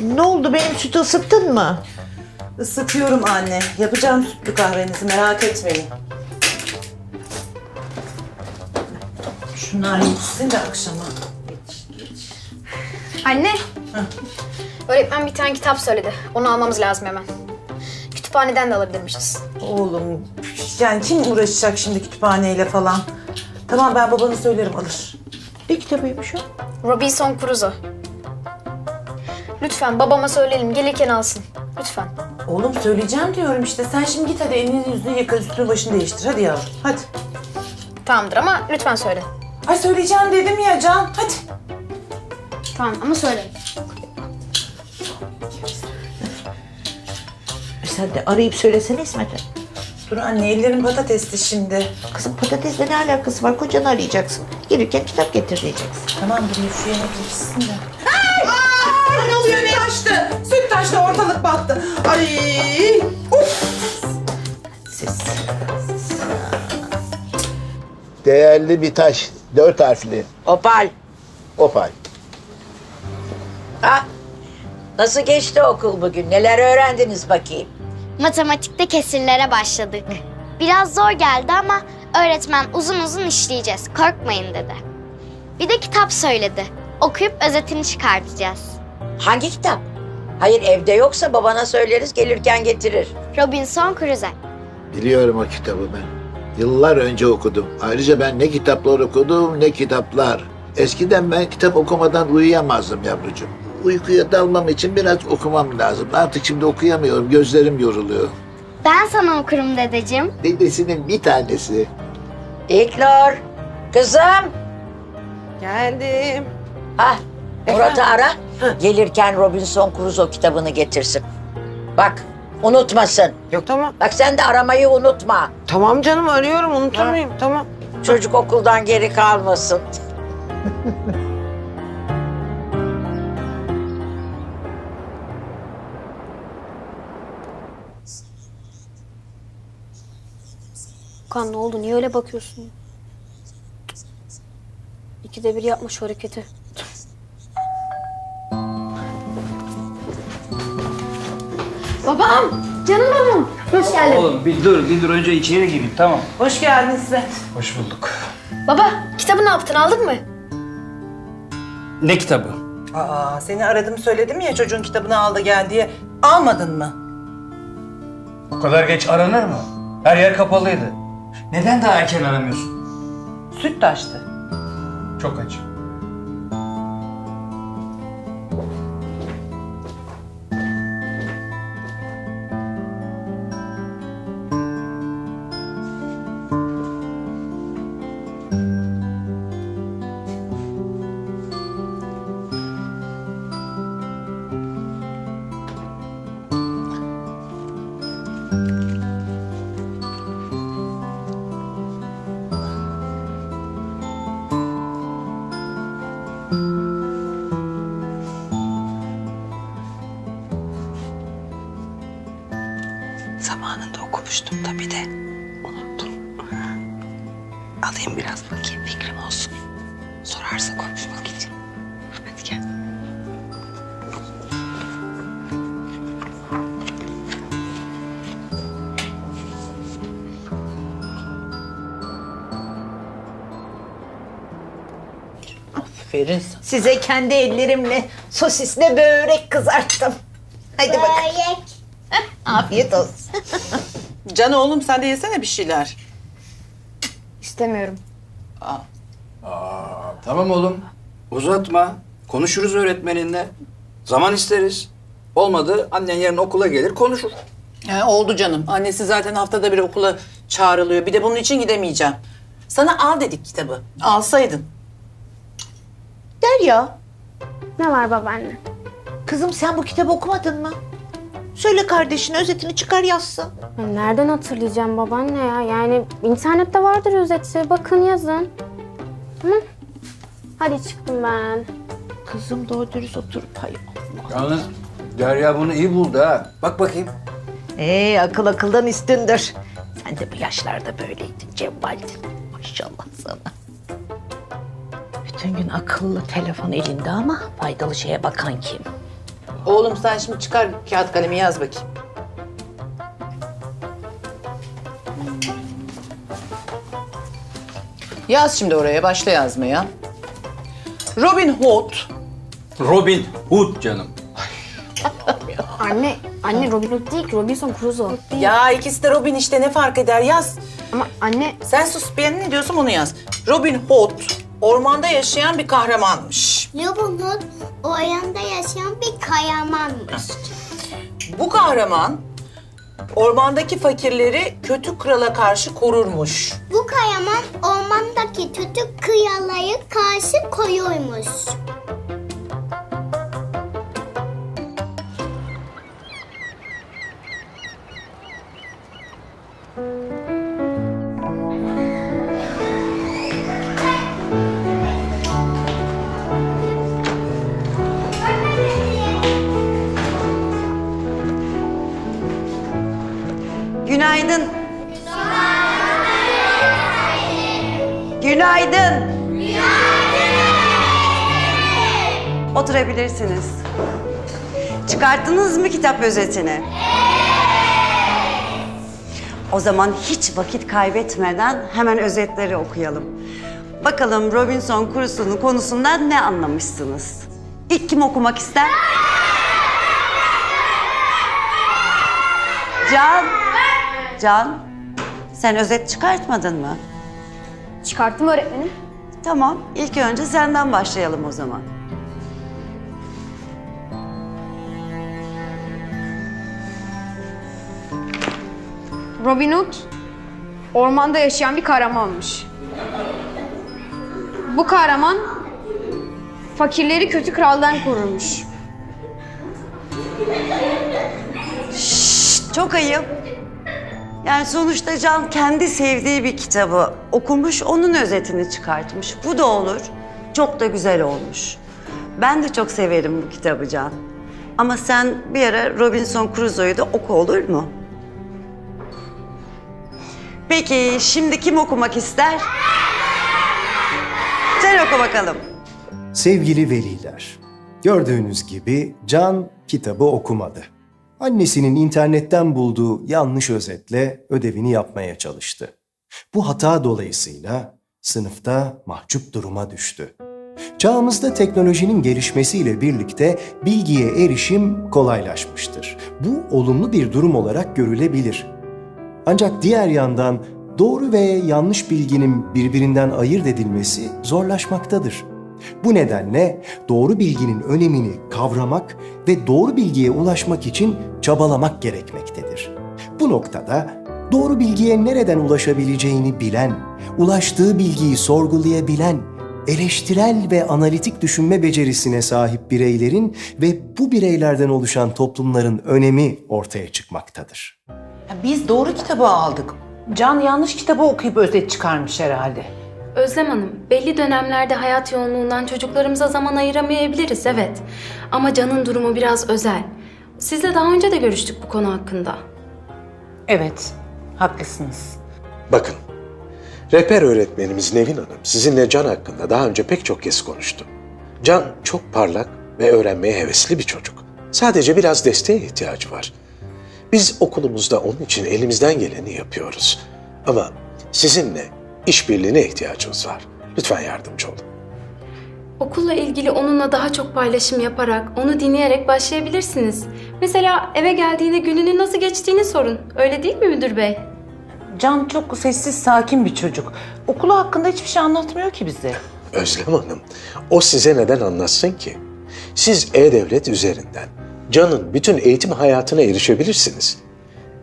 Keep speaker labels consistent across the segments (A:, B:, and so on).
A: Ne oldu benim sütü ısıttın mı?
B: Isıtıyorum anne. Yapacağım sütlü kahvenizi merak etmeyin. Şunlar yetişsin de akşama.
C: Anne. Öğretmen bir tane kitap söyledi. Onu almamız lazım hemen. Kütüphaneden de alabilirmişiz.
B: Oğlum yani kim uğraşacak şimdi kütüphaneyle falan? Tamam ben babana söylerim alır.
A: Ne kitabıymış o?
C: Robinson Crusoe. Lütfen babama söyleyelim gelirken alsın. Lütfen.
B: Oğlum söyleyeceğim diyorum işte. Sen şimdi git hadi elini yüzünü yıka üstünü başını değiştir. Hadi yavrum hadi.
C: Tamamdır ama lütfen söyle.
B: Ay söyleyeceğim dedim ya Can. Hadi.
C: Tamam ama söyle.
A: Sen de arayıp söylesene İsmet'e.
B: Dur anne ellerim patatesli şimdi.
A: Kızım patatesle ne alakası var? Kocanı arayacaksın. Gelirken kitap getir diyeceksin.
B: Tamam dur şu yemek yetişsin de. Ne taştı? Süt taştı ortalık battı. Ay. Uf.
A: Siz.
D: Değerli bir taş. Dört harfli.
E: Opal.
D: Opal.
E: Ha? Nasıl geçti okul bugün? Neler öğrendiniz bakayım?
F: Matematikte kesirlere başladık. Biraz zor geldi ama öğretmen uzun uzun işleyeceğiz. Korkmayın dedi. Bir de kitap söyledi. Okuyup özetini çıkartacağız.
E: Hangi kitap? Hayır evde yoksa babana söyleriz gelirken getirir.
F: Robinson Crusoe.
D: Biliyorum o kitabı ben. Yıllar önce okudum. Ayrıca ben ne kitaplar okudum ne kitaplar. Eskiden ben kitap okumadan uyuyamazdım yavrucuğum. Uykuya dalmam için biraz okumam lazım. Artık şimdi okuyamıyorum. Gözlerim yoruluyor.
F: Ben sana okurum dedeciğim.
D: Dedesinin bir tanesi.
E: İlknur. Kızım.
B: Geldim.
E: Ah Murat'ı ara. Gelirken Robinson Crusoe kitabını getirsin. Bak unutmasın.
G: Yok tamam.
E: Bak sen de aramayı unutma.
G: Tamam canım arıyorum unutur muyum? Tamam.
E: Çocuk okuldan geri kalmasın.
C: Kan ne oldu? Niye öyle bakıyorsun? İkide bir yapma şu hareketi. Babam! Canım babam! Hoş geldin.
H: Oğlum bir dur, bir dur. Önce içeri gireyim, tamam.
B: Hoş geldin İsmet.
H: Hoş bulduk.
C: Baba, kitabı ne yaptın? Aldın mı?
H: Ne kitabı?
B: Aa seni aradım söyledim ya çocuğun kitabını aldı gel diye. Almadın mı?
H: Bu kadar geç aranır mı? Her yer kapalıydı. Neden daha erken aramıyorsun?
B: Süt taştı.
H: Çok aç.
G: Zamanında okumuştum da bir de unuttum. Alayım biraz bakayım fikrim olsun. Sorarsa konuşmak için. Hadi gel.
A: Aferin. Size kendi ellerimle sosisle börek kızarttım. Hadi bakalım. Afiyet olsun.
B: Can oğlum sen de yesene bir şeyler.
C: İstemiyorum.
H: Tamam oğlum. Uzatma. Konuşuruz öğretmeninle. Zaman isteriz. Olmadı annen yarın okula gelir konuşur.
B: He, oldu canım. Annesi zaten haftada bir okula çağrılıyor. Bir de bunun için gidemeyeceğim. Sana al dedik kitabı. Alsaydın.
A: Derya,
F: Ne var babaanne?
A: kızım sen bu kitabı okumadın mı? Söyle kardeşine özetini çıkar yazsın.
I: Ya Nereden hatırlayacağım babaanne ya? Yani internette vardır özeti. Bakın yazın. Hı? Hadi çıktım ben.
A: Kızım doğru dürüst oturup hay Allah.
H: Yalnız Derya bunu iyi buldu ha. Bak bakayım.
A: Ee, akıl akıldan üstündür. Sen de bu yaşlarda böyleydin Cembaldin. Maşallah sana. Bütün gün akıllı telefon elinde ama faydalı şeye bakan kim?
B: Oğlum sen şimdi çıkar kağıt kalemi yaz bakayım. Yaz şimdi oraya, başla yazmaya. Robin Hood.
H: Robin Hood canım.
I: Anne, anne Robin Hood değil ki Robinson Crusoe.
B: Ya ikisi de Robin işte ne fark eder yaz.
I: Ama anne
B: Sen sus bir ne diyorsun onu yaz. Robin Hood ormanda yaşayan bir kahramanmış.
F: Robin Hood ormanda yaşayan bir kayamanmış.
B: Bu kahraman ormandaki fakirleri kötü krala karşı korurmuş.
F: Bu kayaman ormandaki kötü kıyalayı karşı koyuyormuş.
G: Oturabilirsiniz. Çıkarttınız mı kitap özetini? O zaman hiç vakit kaybetmeden hemen özetleri okuyalım. Bakalım Robinson Crusoe'nun konusundan ne anlamışsınız? İlk kim okumak ister? Can. Can. Sen özet çıkartmadın mı?
I: çıkarttım öğretmenim.
G: Tamam. ilk önce senden başlayalım o zaman.
J: Robin Hood ormanda yaşayan bir kahramanmış. Bu kahraman fakirleri kötü kraldan korurmuş.
G: Çok ayıp. Yani sonuçta Can kendi sevdiği bir kitabı okumuş, onun özetini çıkartmış. Bu da olur. Çok da güzel olmuş. Ben de çok severim bu kitabı Can. Ama sen bir ara Robinson Crusoe'yu da oku olur mu? Peki şimdi kim okumak ister? Sen oku bakalım.
K: Sevgili veliler, gördüğünüz gibi Can kitabı okumadı. Annesinin internetten bulduğu yanlış özetle ödevini yapmaya çalıştı. Bu hata dolayısıyla sınıfta mahcup duruma düştü. Çağımızda teknolojinin gelişmesiyle birlikte bilgiye erişim kolaylaşmıştır. Bu olumlu bir durum olarak görülebilir. Ancak diğer yandan doğru ve yanlış bilginin birbirinden ayırt edilmesi zorlaşmaktadır. Bu nedenle doğru bilginin önemini kavramak ve doğru bilgiye ulaşmak için çabalamak gerekmektedir. Bu noktada doğru bilgiye nereden ulaşabileceğini bilen, ulaştığı bilgiyi sorgulayabilen, eleştirel ve analitik düşünme becerisine sahip bireylerin ve bu bireylerden oluşan toplumların önemi ortaya çıkmaktadır.
B: Ya biz doğru kitabı aldık. Can yanlış kitabı okuyup özet çıkarmış herhalde.
L: Özlem Hanım, belli dönemlerde hayat yoğunluğundan çocuklarımıza zaman ayıramayabiliriz evet. Ama Can'ın durumu biraz özel. Sizle daha önce de görüştük bu konu hakkında.
B: Evet, haklısınız.
M: Bakın, rehber öğretmenimiz Nevin Hanım sizinle Can hakkında daha önce pek çok kez konuştu. Can çok parlak ve öğrenmeye hevesli bir çocuk. Sadece biraz desteğe ihtiyacı var. Biz okulumuzda onun için elimizden geleni yapıyoruz. Ama sizinle işbirliğine ihtiyacımız var. Lütfen yardımcı olun.
L: Okulla ilgili onunla daha çok paylaşım yaparak, onu dinleyerek başlayabilirsiniz. Mesela eve geldiğinde gününün nasıl geçtiğini sorun. Öyle değil mi müdür bey?
B: Can çok sessiz, sakin bir çocuk. Okulu hakkında hiçbir şey anlatmıyor ki bize.
M: Özlem Hanım, o size neden anlatsın ki? Siz E-Devlet üzerinden Can'ın bütün eğitim hayatına erişebilirsiniz.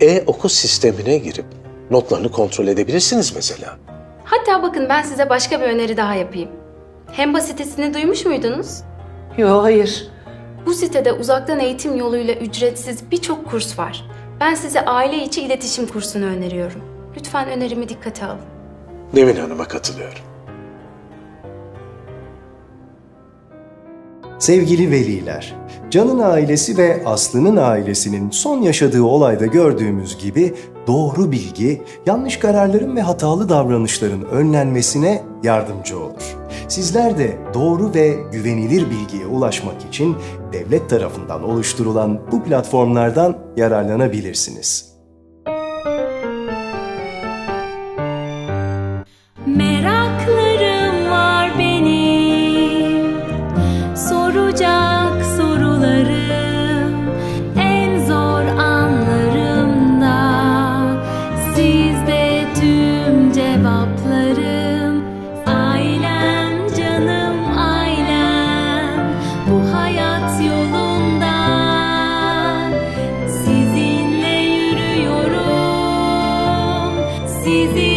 M: E-okul sistemine girip notlarını kontrol edebilirsiniz mesela.
L: Hatta bakın ben size başka bir öneri daha yapayım. Hemba sitesini duymuş muydunuz?
B: Yok hayır.
L: Bu sitede uzaktan eğitim yoluyla ücretsiz birçok kurs var. Ben size aile içi iletişim kursunu öneriyorum. Lütfen önerimi dikkate alın.
M: Nevin Hanım'a katılıyorum.
K: Sevgili veliler, Can'ın ailesi ve Aslı'nın ailesinin son yaşadığı olayda gördüğümüz gibi doğru bilgi, yanlış kararların ve hatalı davranışların önlenmesine yardımcı olur. Sizler de doğru ve güvenilir bilgiye ulaşmak için devlet tarafından oluşturulan bu platformlardan yararlanabilirsiniz. Merhaba. easy.